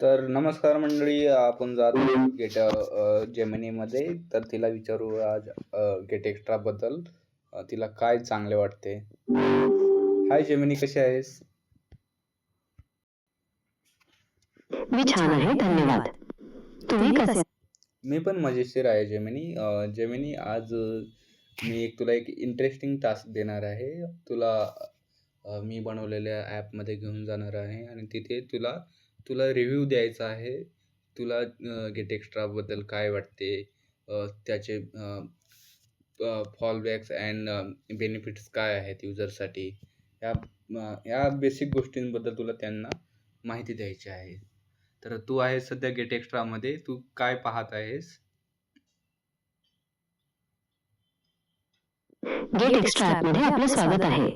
तर नमस्कार मंडळी आपण जात आहोत गेट अ, जेमिनीमध्ये तर तिला विचारू आज अ, गेट एक्स्ट्राबद्दल अ, तिला काय चांगले वाटते? हाय जेमिनी कशी आहेस? मी छान आहे धन्यवाद. तुम्ही कसे? मी पण मजेशीर आहे जेमिनी अ, जेमिनी आज अ, मी एक तुला एक इंटरेस्टिंग टास्क देणार आहे. तुला अ, मी बनवलेल्या ॲपमध्ये घेऊन जाणार आहे आणि तिथे तुला तुला रिव्ह्यू द्यायचा आहे. तुला गेट एक्स्ट्राबद्दल काय वाटते? त्याचे फॉलबॅक्स अँड बेनिफिट्स काय आहेत युजरसाठी या या बेसिक गोष्टींबद्दल तुला त्यांना माहिती द्यायची आहे. तर तू आहे सध्या गेट एक्स्ट्रामध्ये तू काय पाहत आहेस? गेट एक्स्ट्रा ॲपमध्ये आपलं स्वागत आहे.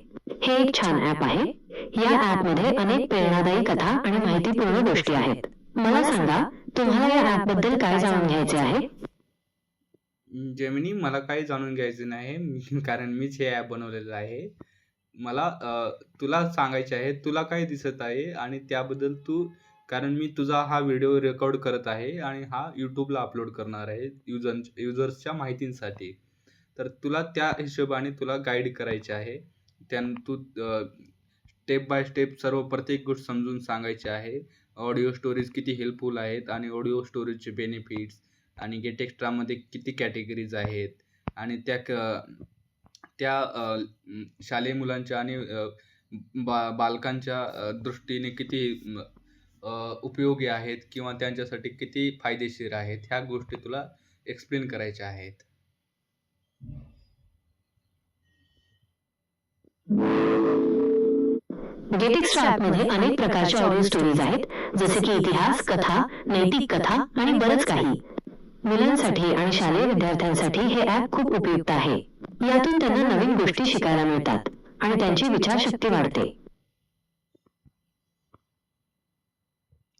हे एक छान ॲप आहे. या ऍपमध्ये अनेक प्रेरणादायी कथा आणि माहितीपूर्ण गोष्टी आहेत. मला सांगा तुम्हाला या ऍपबद्दल काय जाणून घ्यायचे आहे? जेमिनी मला काही जाणून घ्यायचे नाही. मी कारण मीच हे ॲप बनवलेलं आहे. मला तुला सांगायचे आहे तुला काय दिसत आहे आणि त्याबद्दल तू कारण मी तुझा हा व्हिडिओ रेकॉर्ड करत आहे आणि हा यूट्यूबला अपलोड करणार आहे युजर युजर्सच्या माहितींसाठी. तर तुला त्या हिशोबाने तुला गाईड करायचे आहे. त्यान तू स्टेप बाय स्टेप सर्व प्रत्येक गोष्ट समजून सांगायची आहे. ऑडिओ स्टोरीज किती हेल्पफुल आहेत आणि ऑडिओ स्टोरेजचे बेनिफिट्स आणि गेट एक्स्ट्रामध्ये किती कॅटेगरीज आहेत. आणि त्या क त्या शालेय मुलांच्या आणि बा बालकांच्या दृष्टीने किती उपयोगी आहेत किंवा त्यांच्यासाठी किती फायदेशीर आहेत ह्या गोष्टी तुला एक्सप्लेन करायच्या आहेत. Thank you. ऍपमध्ये अनेक प्रकारचे ऑडिओ स्टोरीज आहेत जसे की इतिहास कथा नैतिक कथा आणि बरंच काही. मुलांसाठी आणि शालेय विद्यार्थ्यांसाठी हे ऍप खूप उपयुक्त आहे. यातून त्यांना नवीन गोष्टी शिकायला मिळतात आणि त्यांची विचारशक्ती वाढते.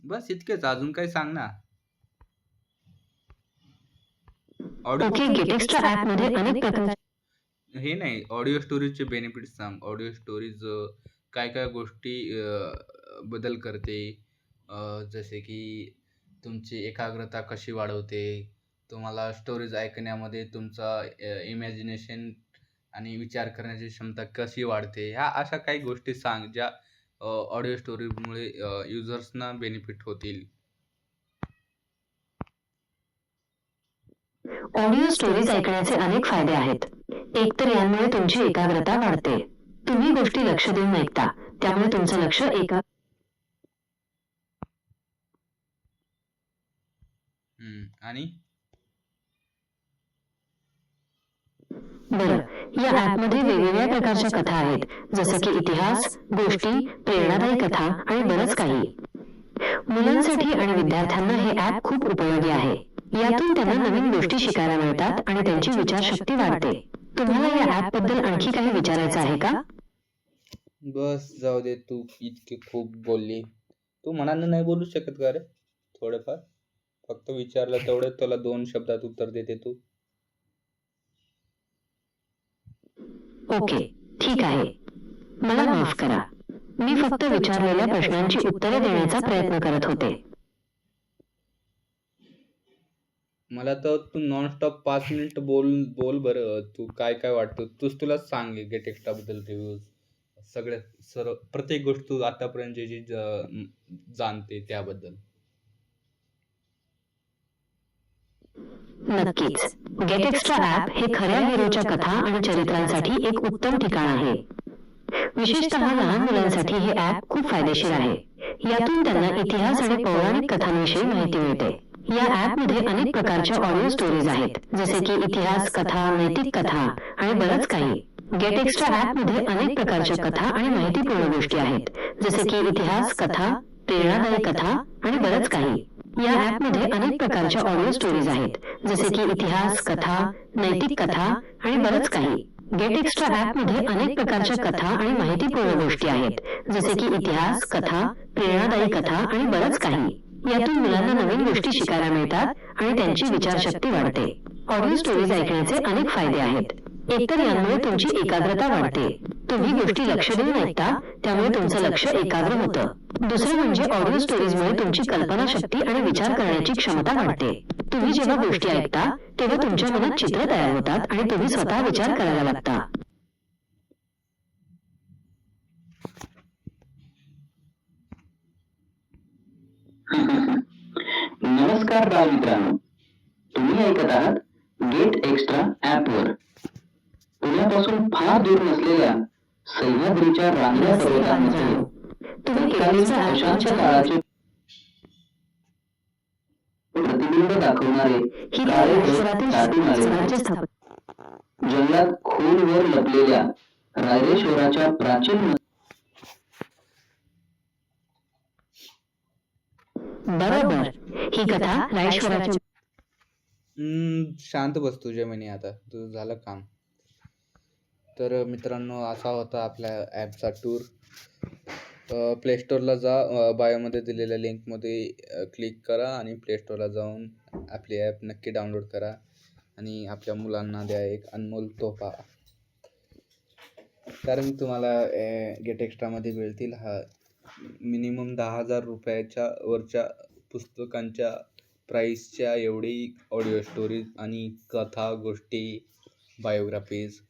बस इतकेच. अजून काही सांग ना. ओके ऑडिओ गेट एक्स्ट्रा ऍपमध्ये अनेक प्रकार हे नाही. ऑडिओ स्टोरेजचे बेनिफिट सांग. ऑडिओ स्टोरेज काय काय गोष्टी बदल करते? जसे की तुमची एकाग्रता कशी वाढवते? तुम्हाला स्टोरेज ऐकण्यामध्ये तुमचा इमॅजिनेशन आणि विचार करण्याची क्षमता कशी वाढते? ह्या अशा काही गोष्टी सांग ज्या ऑडिओ स्टोरीमुळे युजर्सना बेनिफिट होतील. ऑडिओ स्टोरीज ऐकण्याचे अनेक फायदे आहेत. एकतर यामुळे तुमची एकाग्रता वाढते. तुम्ही गोष्टी लक्ष देऊन ऐकता. त्यामुळे तुमचं लक्ष एका आणि? बरं या ऍपमध्ये वेगवेगळ्या प्रकारच्या कथा आहेत. जसं की इतिहास गोष्टी प्रेरणादायी कथा आणि बरंच काही. मुलांसाठी आणि विद्यार्थ्यांना हे ऍप खूप उपयोगी आहे. यातून त्यांना नवीन गोष्टी शिकायला मिळतात आणि त्यांची विचारशक्ती वाढते. तुम्हाला या ऍपबद्दल आणखी काही विचारायचं आहे का? बस जाऊ दे तू इतकी खूप बोलली. तू मनानं नाही बोलू शकत का रे? थोडंफार. फक्त विचारलं तेवढं तुला दोन शब्दात उत्तर देते तू. ओके ठीक आहे. मला माफ करा. मी फक्त विचारलेल्या प्रश्नांची उत्तरे देण्याचा प्रयत्न करत होते. मला तर तू नॉनस्टॉप पाच मिनिट बोल बोल बरं. तू काय काय वाटतं? तूच तुलाच सांग गेटबद्दल रिव्ह्यूज सगळ्या सर्व प्रत्येक गोष्ट तू आतापर्यंत जे जी जाणते त्याबद्दल. नक्कीच. गेट एक्स्ट्रा ऍप हे खऱ्या हिरोच्या कथा आणि चरित्रांसाठी एक उत्तम ठिकाण आहे. विशेषतः लहान मुलांसाठी हे ऍप खूप फायदेशीर आहे. यातून त्यांना इतिहास आणि पौराणिक कथांविषयी माहिती मिळते. या ऍपमध्ये अनेक प्रकारच्या ऑडिओ स्टोरीज आहेत जसे की इतिहास कथा नैतिक कथा आणि बरंच काही. गेट एक्स्ट्रा ऍपमध्ये अनेक प्रकारच्या कथा आणि माहितीपूर्ण गोष्टी आहेत जसे की इतिहास कथा प्रेरणादायी कथा आणि बरंच काही. या ऍपमध्ये अनेक प्रकारच्या ऑडिओ स्टोरीज आहेत जसे की इतिहास कथा नैतिक कथा आणि बरंच काही. गेट एक्स्ट्रा ऍपमध्ये अनेक प्रकारच्या कथा आणि माहितीपूर्ण गोष्टी आहेत जसे की इतिहास कथा प्रेरणादायी कथा आणि बरंच काही यातून मुलांना नवीन गोष्टी शिकायला मिळतात आणि त्यांची विचारशक्ती वाढते. ऑडिओ स्टोरीज ऐकण्याचे अनेक फायदे आहेत. एकतर यामुळे तुमची एकाग्रता वाढते. तुम्ही गोष्टी लक्ष देऊन ऐकता त्यामुळे तुमचं लक्ष एकाग्र होतं. दुसरे म्हणजे ऑडिओ स्टोरीजमुळे तुमची कल्पनाशक्ती आणि विचार करण्याची क्षमता वाढते. तुम्ही जेव्हा गोष्टी ऐकता तेव्हा तुमच्या मनात चित्र तयार होतात आणि तुम्ही स्वतः विचार करायला लागता. नमस्कार बाल मित्रांनो. तुम्ही ऐकत आहात गेट एक्स्ट्रा ऍप वर. पुण्यापासून फार दूर नसलेल्या सह्याद्रीच्या रांगड्या पर्वतांमध्ये तुम्ही केलेल्या अशांच्या काळाचे प्रतिबिंब दाखवणारे काळे जंगलात खोलवर लपलेल्या रायरेश्वराच्या प्राचीन बरोबर. ही कथा रायश्वराच्या हम्म, शांत बस तुझ्या म्हणे आता. तुझं झालं काम. तर मित्रांनो असा होता आपल्या ॲपचा टूर प्ले स्टोअरला जा. अ, बायोमध्ये दिलेल्या लिंकमध्ये क्लिक करा आणि प्ले स्टोअरला जाऊन आपली ॲप नक्की डाउनलोड करा आणि आपल्या मुलांना द्या एक अनमोल तोफा. कारण तुम्हाला गेट एक्स्ट्रामध्ये मिळतील हा मिनिमम दहा हजार रुपयाच्या वरच्या पुस्तकांच्या प्राईसच्या एवढी ऑडिओ स्टोरीज आणि कथा गोष्टी बायोग्राफीज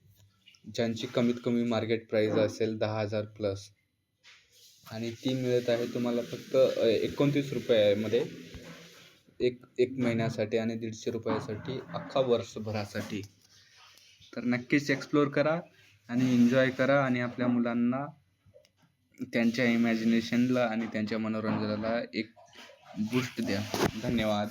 ज्यांची कमीत कमी मार्केट प्राईज असेल दहा हजार प्लस आणि ती मिळत आहे तुम्हाला फक्त एकोणतीस रुपयामध्ये एक एक महिन्यासाठी आणि दीडशे रुपयासाठी अख्खा वर्षभरासाठी. तर नक्कीच एक्सप्लोअर करा आणि एन्जॉय करा आणि आपल्या मुलांना त्यांच्या इमॅजिनेशनला आणि त्यांच्या मनोरंजनाला एक बूस्ट द्या. धन्यवाद.